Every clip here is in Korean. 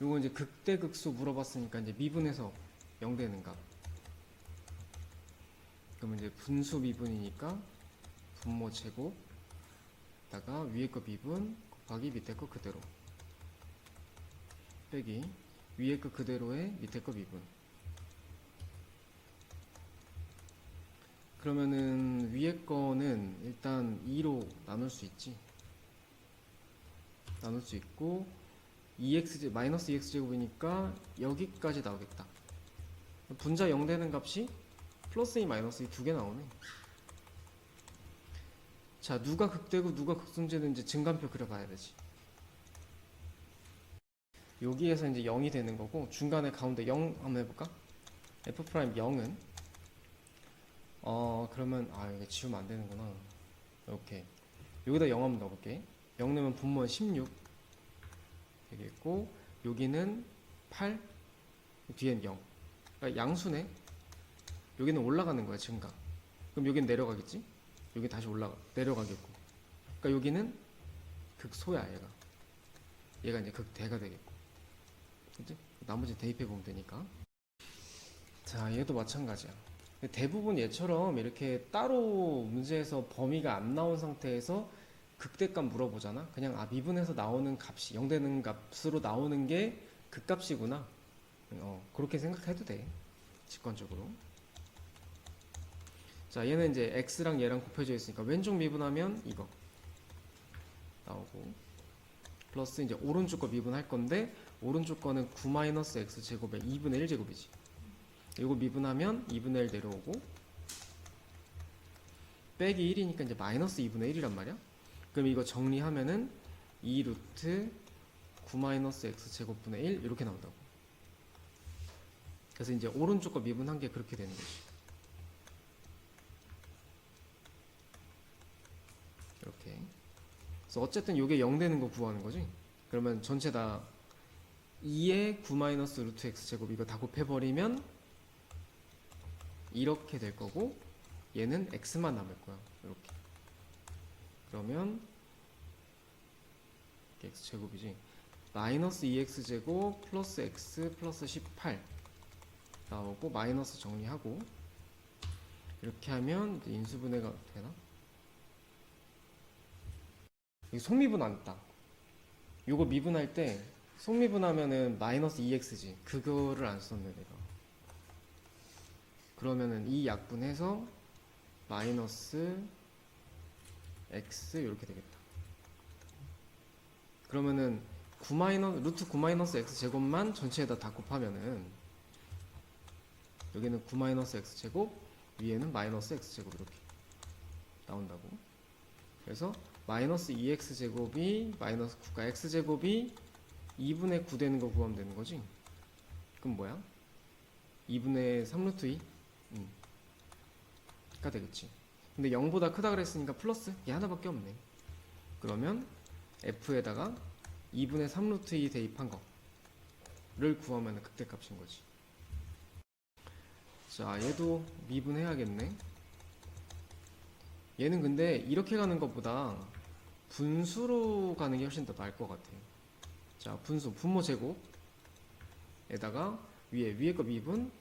요거 이제 극대 극소 물어봤으니까 이제 미분해서 0 되는 값. 그러면 이제 분수 미분이니까 분모 제곱 다가 위에 거 미분 곱하기 밑에 거 그대로. 빼기. 위에 거 그대로에 밑에 거 미분. 그러면은 위에 거는 일단 2로 나눌 수 있지? 나눌 수 있고 2x 마이너스 2x 제곱이니까 여기까지 나오겠다. 분자 0 되는 값이 플러스 2 마이너스 2 두 개 나오네. 자 누가 극대고 누가 극순제는지 증간표 그려봐야 되지. 여기에서 이제 0이 되는 거고 중간에 가운데 0 한번 해볼까? f 프라임 0은 어 그러면 아 이거 지우면 안 되는구나. 오케이. 여기다 0 한번 넣어볼게. 0 넣으면 분모는 16 되겠고 여기는 8 뒤엔 0 그러니까 양수네 여기는 올라가는 거야 증가. 그럼 여기는 내려가겠지? 여기 다시 올라가 내려가겠고. 그러니까 여기는 극소야 얘가. 얘가 이제 극대가 되겠고. 그지 나머지 대입해 보면 되니까. 자 얘도 마찬가지야. 대부분 얘처럼 이렇게 따로 문제에서 범위가 안 나온 상태에서 극대값 물어보잖아? 그냥 아 미분해서 나오는 값이 0 되는 값으로 나오는 게 극값이구나. 어 그렇게 생각해도 돼. 직관적으로. 자 얘는 이제 x랑 얘랑 곱해져 있으니까 왼쪽 미분하면 이거 나오고 플러스 이제 오른쪽 거 미분할 건데 오른쪽 거는 9-x 제곱의 2분의 1 제곱이지. 이거 미분하면 2분의 1 내려오고 빼기 1이니까 이제 마이너스 2분의 1이란 말이야 그럼 이거 정리하면은 2 루트 9-x 제곱분의 1 이렇게 나온다고 그래서 이제 오른쪽 거 미분한 게 그렇게 되는 거지 이렇게. 그래서 어쨌든 이게 0 되는 거 구하는 거지. 그러면 전체 다 2의 9 마이너스 루트 x 제곱 이거 다 곱해버리면 이렇게 될 거고 얘는 x만 남을 거야. 이렇게. 그러면 x 제곱이지. 마이너스 2x 제곱 플러스 x 플러스 18 나오고 마이너스 정리하고 이렇게 하면 인수분해가 되나? 이 속미분 안 따. 요거 미분할 때 속미분하면은 마이너스 2x지. 그거를 안 썼네 내가. 그러면은 이 약분해서 마이너스 x 이렇게 되겠다. 그러면은 9 마이너스 루트 9 마이너스 x 제곱만 전체에다 다 곱하면은 여기는 9 마이너스 x 제곱 위에는 마이너스 x 제곱 이렇게 나온다고. 그래서 마이너스 2x 제곱이 마이너스 9가 x 제곱이 2분의 9 되는 거 구하면 되는 거지? 그럼 뭐야? 2분의 3루트 2? 음. 가 되겠지. 근데 0보다 크다 그랬으니까 플러스 얘 하나밖에 없네. 그러면 f에다가 2분의 3루트 2 대입한 거를 구하면 극대값인 거지. 자, 얘도 미분해야겠네. 얘는 근데 이렇게 가는 것보다 분수로 가는 게 훨씬 더 나을 것 같아요. 자, 분수, 분모 제곱에다가 위에, 위에 거 미분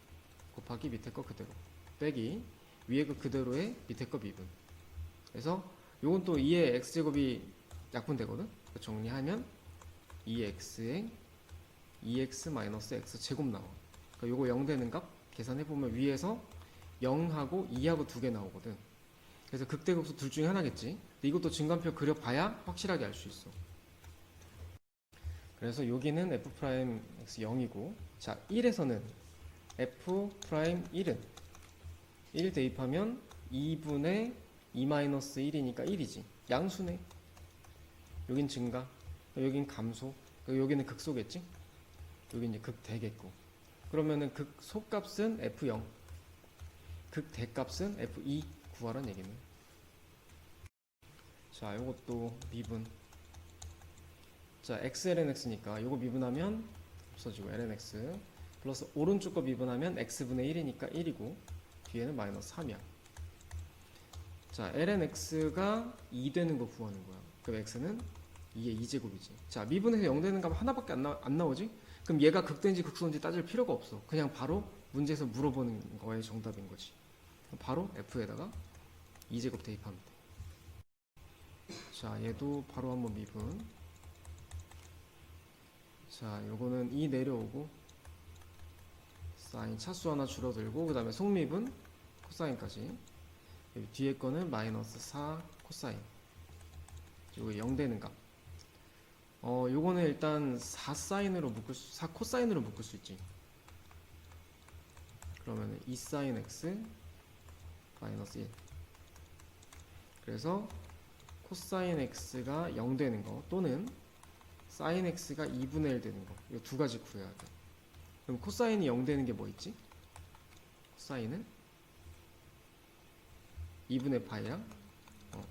곱하기 밑에 거 그대로. 빼기 위에 거 그대로에 밑에 거 미분. 그래서 요건 또 2의 x제곱이 약분되거든? 정리하면 2x에 2x 마이너스 x 제곱 나와. 그러니까 요거 0 되는 값 계산해보면 위에서 0하고 2하고 두 개 나오거든. 그래서 극대극소 둘 중에 하나겠지. 근데 이것도 증간표 그려봐야 확실하게 알 수 있어. 그래서 여기는 f 프라임 x 0이고, 자 1에서는 f 프라임 1은 1 대입하면 2분의 2 마이너스 1이니까 1이지. 양수네. 여긴 증가, 여긴 감소, 여기는 극소겠지. 여기 이제 극대겠고. 그러면은 극소값은 f0, 극대값은 f2 구하란 얘기네. 자, 요것도 미분. 자, x ln x니까 요거 미분하면 없어지고 ln x 플러스 오른쪽 거 미분하면 x분의 1이니까 1이고 뒤에는 마이너스 3이야. 자, ln x가 2 되는 거 구하는 거야. 그럼 x는 2의 2제곱이지. 자, 미분해서 0 되는 값 하나밖에 안, 나, 안 나오지? 그럼 얘가 극대인지 극소인지 따질 필요가 없어. 그냥 바로 문제에서 물어보는 거의 정답인 거지. 바로 f에다가 2제곱 대입하면 돼. 자, 얘도 바로 한번 미분. 자, 요거는 2 내려오고 사인 차수 하나 줄어들고 그 다음에 속미분 코사인까지. 뒤에 거는 마이너스 4 코사인. 요거 0 되는 값. 어, 요거는 일단 4 사인으로 묶을 수, 4 코사인으로 묶을 수 있지. 그러면 2 사인 x 마이너스 1 그래서 코사인 x가 0 되는 거 또는 사인 x가 2분의 1 되는 거. 이거 두 가지 구해야 돼 그럼 코사인이 0 되는 게 뭐 있지? 코사인은 2분의 파이랑 어,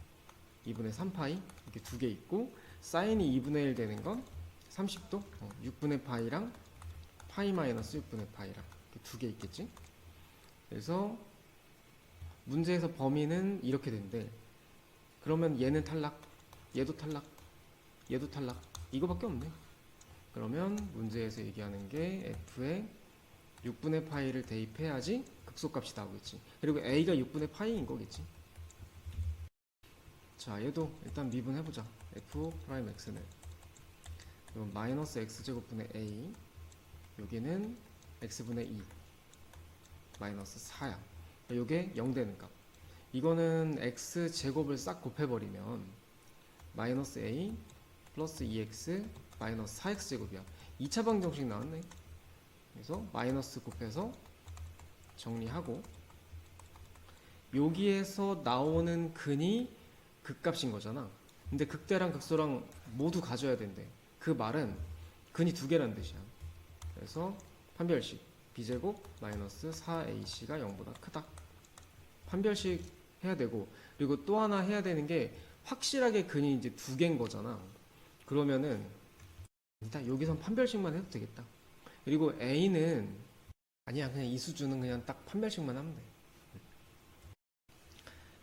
2분의 3파이? 이렇게 두 개 있고 사인이 2분의 1 되는 건 30도? 어, 6분의 파이랑 파이 마이너스 6분의 파이랑 이렇게 두개 있겠지? 그래서 문제에서 범위는 이렇게 된대. 그러면 얘는 탈락 얘도 탈락 얘도 탈락. 이거밖에 없네 그러면 문제에서 얘기하는 게 f에 6분의 파이를 대입해야지 극소값이 나오겠지. 그리고 a가 6분의 파이인 거겠지. 자, 얘도 일단 미분해보자. f 프라임 x는 그럼 마이너스 x제곱분의 a 여기는 x분의 2 마이너스 4야. 요게 0 되는 값. 이거는 x제곱을 싹 곱해버리면 마이너스 a 플러스 2x 마이너스 4x제곱이야. 2차 방정식 나왔네. 그래서 마이너스 곱해서 정리하고 여기에서 나오는 근이 극값인 거잖아. 근데 극대랑 극소랑 모두 가져야 된대. 그 말은 근이 두 개란 뜻이야. 그래서 판별식 b제곱 마이너스 4ac가 0보다 크다. 판별식 해야 되고 그리고 또 하나 해야 되는 게 확실하게 근이 이제 두 개인 거잖아. 그러면은 일단 여기선 판별식만 해도 되겠다. 그리고 A는 아니야 그냥 이 수준은 그냥 딱 판별식만 하면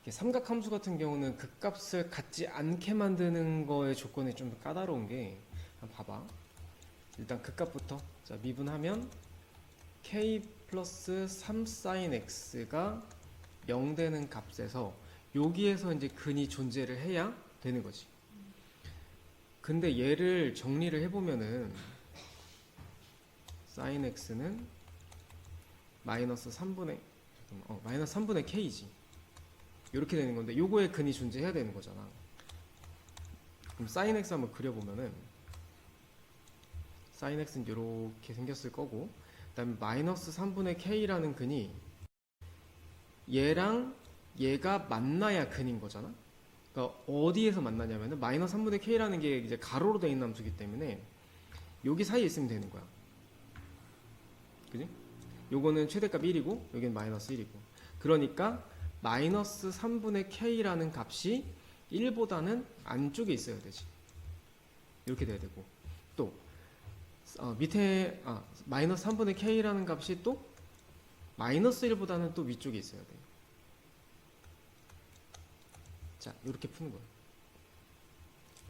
돼. 삼각함수 같은 경우는 그 값을 갖지 않게 만드는 거의 조건이 좀 까다로운 게 봐봐. 일단 그 값부터 자 미분하면 k 플러스 3 sin x가 0 되는 값에서 여기에서 이제 근이 존재를 해야 되는 거지. 근데 얘를 정리를 해보면은 sin x는 마이너스 3분의 잠깐만, 어, 마이너스 3분의 k지. 이렇게 되는 건데 요거에 근이 존재해야 되는 거잖아. 그럼 sin x 한번 그려보면은 sin x는 이렇게 생겼을 거고 그 다음에 마이너스 3분의 k라는 근이 얘랑 얘가 만나야 근인 거잖아 그러니까 어디에서 만나냐면은 마이너스 3분의 k라는 게 이제 가로로 되어 있는 함수기 때문에 여기 사이에 있으면 되는 거야. 그지? 요거는 최대값 1이고 여기는 마이너스 1이고. 그러니까 마이너스 3분의 k라는 값이 1보다는 안쪽에 있어야 되지. 이렇게 돼야 되고 또 어, 밑에 아, 마이너스 3분의 k라는 값이 또 마이너스 1보다는 또 위쪽에 있어야 돼요. 자, 이렇게 푸는 거예요.